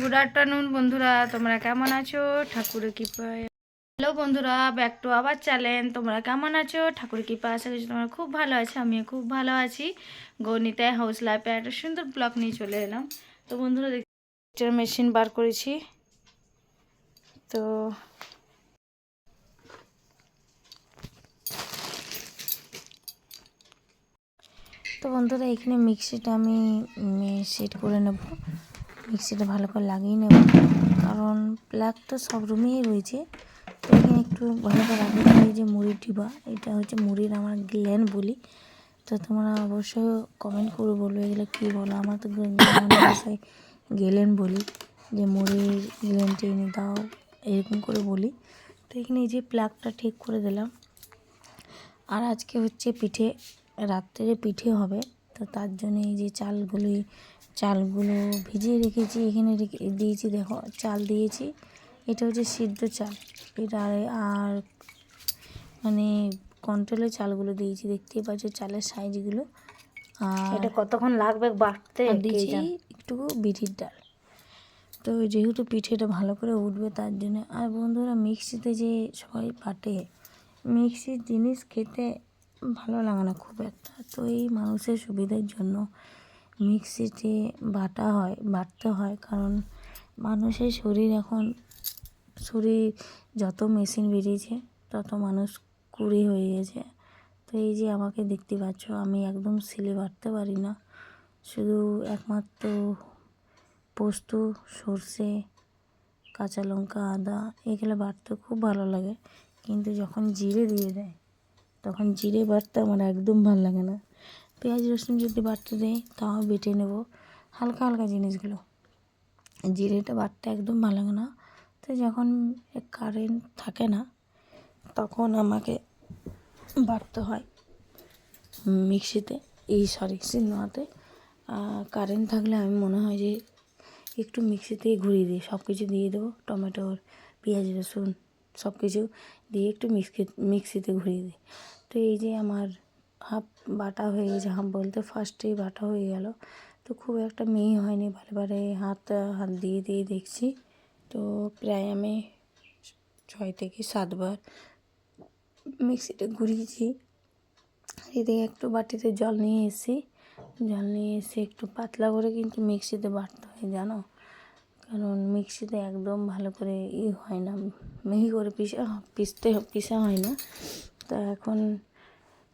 Good afternoon বন্ধুরা। তোমরা কেমন আছো? ঠাকুরের কৃপায়। হ্যালো বন্ধুরা ব্যাক টু আবার চ্যানেল তোমরা কেমন আছো? ঠাকুরের কৃপা আশা করছি তোমরা খুব ভালো আছো, আমিও খুব ভালো আছি। গণিতায় হাউস লাইফে একটা সুন্দর ব্লগ নিয়ে চলে এলাম। তো বন্ধুরা, দেখতে মেশিন বার করেছি। তো তো বন্ধুরা, এখানে মিক্সিটা আমি সেট করে নেব। মিক্সিটা ভালো করে লাগিয়ে নেব। কারণ প্লাগ তো সব রুমেই রয়েছে। তো এখানে একটু ভালো করে লাগিয়ে এই যে মুড়ির ডিবা, এটা হচ্ছে মুড়ির আমার গ্ল্যান বলি। তো তোমরা অবশ্যই কমেন্ট করে বলবে এগুলো কী বলো? আমার তো গেলেন বলি যে মুড়ির গ্ল্যানটা এনে দাও, এরকম করে বলি। তো এখানে এই যে প্লাগটা ঠিক করে দিলাম। আর আজকে হচ্ছে পিঠে, রাত্রে পিঠে হবে, তো তার জন্য এই যে চালগুলি চালগুলো ভিজিয়ে রেখেছি এখানে রেখে দিয়েছি দেখো চাল দিয়েছি। এটা হচ্ছে সিদ্ধ চাল। এটা আর- মানে কন্ট্রোলের চালগুলো দিয়েছি দেখতেই পাচ্ছ চালের সাইজগুলো। আর এটা কতক্ষণ লাগবে বাটতে দিয়েছি একটু বিটির ডাল। তো যেহেতু পিঠেটা ভালো করে উঠবে তার জন্য আর বন্ধুরা মিক্সিতে যে সবাই বাটে মিক্সির জিনিস খেতে ভালো লাগে না খুব একটা। তো এই মানুষের সুবিধার জন্য মিক্সিতে বাটা হয়, বাটতে হয়। কারণ মানুষের শরীর এখন, শরীর যত মেশিন বেরিয়েছে, তত মানুষ কুড়ি হয়ে গেছে। তো এই যে আমাকে দেখতে পাচ্ছ, আমি একদম সিলে বাটতে পারি না। শুধু একমাত্র পোস্ত, সর্ষে, কাঁচা লঙ্কা, আদা, এগুলো বাটতে খুব ভালো লাগে। কিন্তু যখন জিরে দিয়ে দেয়, তখন জিরে বাটতে আমার একদম ভালো লাগে না। পেঁয়াজ, রসুন যদি বাটতে দেয় তাও বেটে নেব। হালকা হালকা জিনিসগুলো। জিরেটা বাটতে একদম ভালো লাগে না। তো যখন কারেন্ট থাকে না, তখন আমাকে বাটতে হয় মিক্সিতে। এই সরি সিনেমাতে। কারেন্ট থাকলে আমি মনে হয় যে একটু মিক্সিতেই ঘুরিয়ে দিই। সব কিছু দিয়ে দেবো টমেটোর পেঁয়াজ, রসুন সব কিছু দিয়ে একটু মিক্সি মিক্সিতে ঘুরিয়ে দিই। তো এই যে আমার হাফ বাটা হয়ে গেছে, হাফ বলতে ফার্স্টেই বাটা হয়ে গেল। তো খুব একটা মেয়ে হয়নি, বারে বারে হাত হাত দিয়ে দিয়ে দেখছি। তো প্রায় আমি ছয় থেকে সাতবার মিক্সিটা ঘুরিয়েছি। এদিকে একটু বাটিতে জল নিয়ে এসেছি। জল নিয়ে এসে একটু পাতলা করে কিন্তু মিক্সিতে বাটতে হয়, জানো? কারণ মিক্সিতে একদম ভালো করে ই হয় না, মিহি করে পিসা পিসতে পিসা হয় না। তা এখন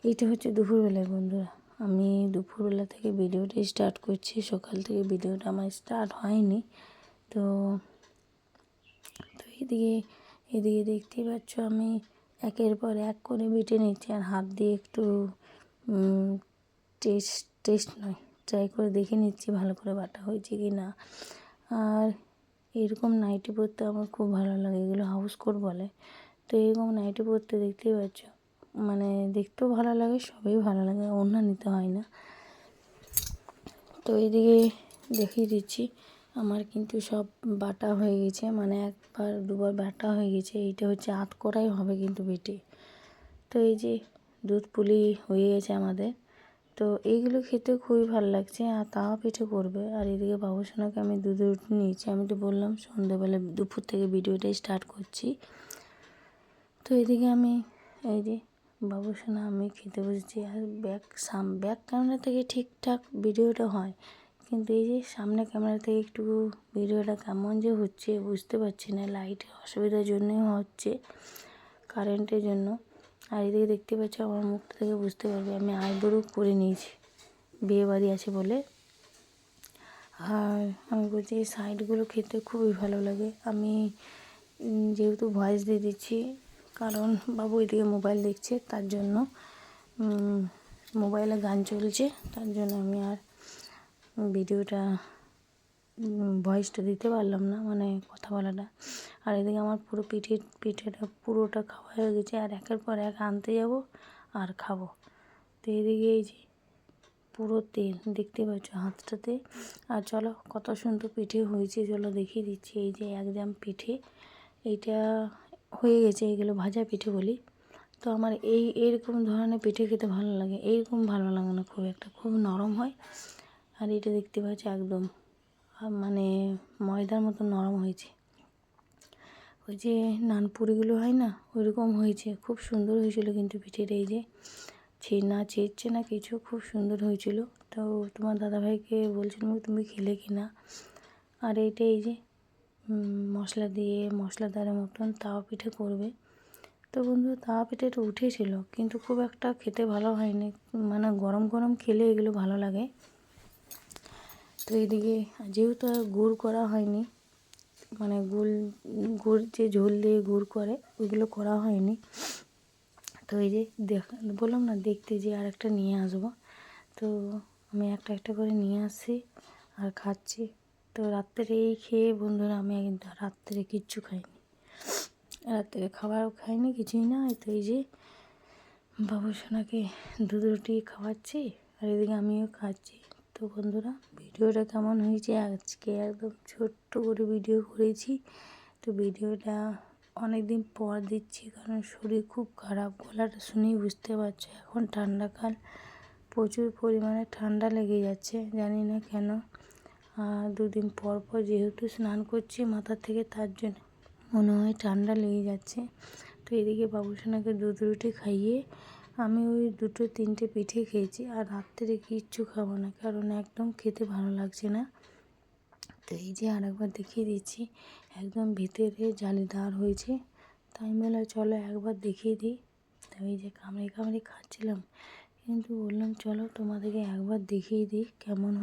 এইটা হচ্ছে দুপুরবেলায় বন্ধুরা। আমি দুপুরবেলা থেকে ভিডিওটা স্টার্ট করছি, সকাল থেকে ভিডিওটা আমার স্টার্ট হয়নি। তো তো এদিকে এদিকে দেখতেই পাচ্ছ আমি একের পর এক করে বেটে নিচ্ছি আর হাত দিয়ে একটু টেস্ট টেস্ট নয় ট্রাই করে দেখে নিচ্ছি ভালো করে বাটা হয়েছে কি না। আর এরকম নাইটি পরতে আমার খুব ভালো লাগে, এগুলো হাউস কোট বলে। তো এরকম নাইটি পরতে দেখতেই পাচ্ছ মানে দেখতেও ভালো লাগে, সবই ভালো লাগে অন্য নিতে হয় না। তো এদিকে দেখিয়ে দিচ্ছি, আমার কিন্তু সব বাটা হয়ে গেছে মানে একবার দুবার বাটা হয়ে গেছে, এইটা হচ্ছে আত করাই হবে কিন্তু বেটে। তো এই যে দুধ পুলি হয়ে গেছে আমাদের, তো এইগুলো খেতে খুবই ভালো লাগছে, আর তাও পিঠে করবে আর এদিকে বাবুসোনাকে আমি দুধে রুটি নিয়েছি, আমি তো বললাম সন্ধ্যেবেলা দুপুর থেকে ভিডিওটা স্টার্ট করছি। তো এদিকে আমি এই যে বাবুসোনা আমি খেতে বসেছি আর ব্যাক, সাম, ব্যাক ক্যামেরা থেকে ঠিকঠাক ভিডিওটা হয়। কিন্তু এই যে সামনে ক্যামেরা থেকে একটু ভিডিওটা কেমন যে হচ্ছে বুঝতে পারছি না। লাইটের অসুবিধার জন্যই হচ্ছে কারেন্টের জন্য। আর এদিকে দেখতে পাচ্ছ আমার মুখটা থেকে বুঝতে পারবে, আমি আইব্রো করে নিয়েছি। বিয়ে বাড়ি আছে বলে। আর আমি বলছি, এই সাইডগুলো খেতে খুবই ভালো লাগে। আমি যেহেতু ভয়েস দিয়ে দিচ্ছি কারণ বাবু এদিকে মোবাইল দেখছে, তার জন্য মোবাইলে গান চলছে, তার জন্য আমি আর ভিডিওটা ভয়েসটা দিতে পারলাম না মানে কথা বলাটা। আর এদিকে আমার পুরো পিঠে, পিঠেটা পুরোটা খাওয়া হয়ে গেছে, আর একের পর এক আনতে যাব আর খাব। তো এদিকে এই যে পুরো তেল, দেখতে পাচ্ছ হাতটাতে। আর চলো, কত সুন্দর পিঠে হয়েছে, চলো দেখিয়ে দিচ্ছি। এই যে একদম পিঠে, এইটা হয়ে গেছে এগুলো ভাজা পিঠে বলি। তো আমার এই, এইরকম ধরনের পিঠে খেতে ভালো লাগে। এইরকম ভালো লাগে না খুব একটা, খুব নরম হয়। আর এটা দেখতে পাচ্ছি একদম মানে ময়দার মতো নরম হয়েছে। ওই যে নানপুরিগুলো হয় না, ওইরকম হয়েছে। খুব সুন্দর হয়েছিল কিন্তু পিঠেটা, এই যে ছে, না ছেড়ছে না কিছু, খুব সুন্দর হয়েছিল। তো তোমার দাদাভাইকে বলছিলাম, তুমি খেলে কি না? আর এইটা এই যে মশলা দিয়ে মশলাদারের মতন তাওয়া পিঠে করবে। তো বন্ধু তাওয়া পিঠে পিঠেটা উঠেছিল, কিন্তু খুব একটা খেতে ভালো হয়নি। মানে গরম গরম খেলে এগুলো ভালো লাগে। তো এইদিকে যেহেতু আর গুড় করা হয়নি মানে গুড় গুড় যে ঝোল দিয়ে গুড় করে, ওইগুলো করা হয়নি। তো এই যে দেখ, বললাম না, দেখতে যে আর একটা নিয়ে আসব। তো আমি একটা একটা করে নিয়ে আসছি আর খাচ্ছি। তো রাত্রে এই খেয়ে বন্ধুরা, আমি কিন্তু রাত্রে কিচ্ছু খাইনি। রাত্রে খাবারও খাইনি, কিছুই না। তো এই যে বাবু সোনাকে দুধ রুটি খাওয়াচ্ছি, আর এদিকে আমিও খাচ্ছি। তো বন্ধুরা, ভিডিওটা কেমন হয়েছে? আজকে একদম ছোট্ট করে ভিডিও করেছি। তো ভিডিওটা অনেক দিন পর দিচ্ছি, কারণ শরীর খুব খারাপ। গলাটা শুনেই বুঝতে পারছ, এখন ঠান্ডাকাল প্রচুর পরিমাণে ঠান্ডা লেগে যাচ্ছে, জানি না কেন। দুদিন পর পর যেহেতু স্নান করছি মাথা থেকে, তার জন্য মনে হয় ঠান্ডা লেগে যাচ্ছে। তো এদিকে বাবুসোনাকে দুধ রুটি খাইয়ে আমি ওই দুটো তিনটে পিঠে খেয়েছি আর রাত্রে কিচ্ছু খাব না, কারণ একদম খেতে ভালো লাগছে না। তো এই যে আরেকবার দেখিয়ে দিচ্ছি, একদম ভিতরে জালিদার হয়েছে। তাই মেলা চলো একবার দেখিয়ে দিই। তো এই যে কামড়ে কামড়ে খাচ্ছিলাম, কিন্তু বললাম চলো তোমাদেরকে একবার দেখিয়ে দিই কেমন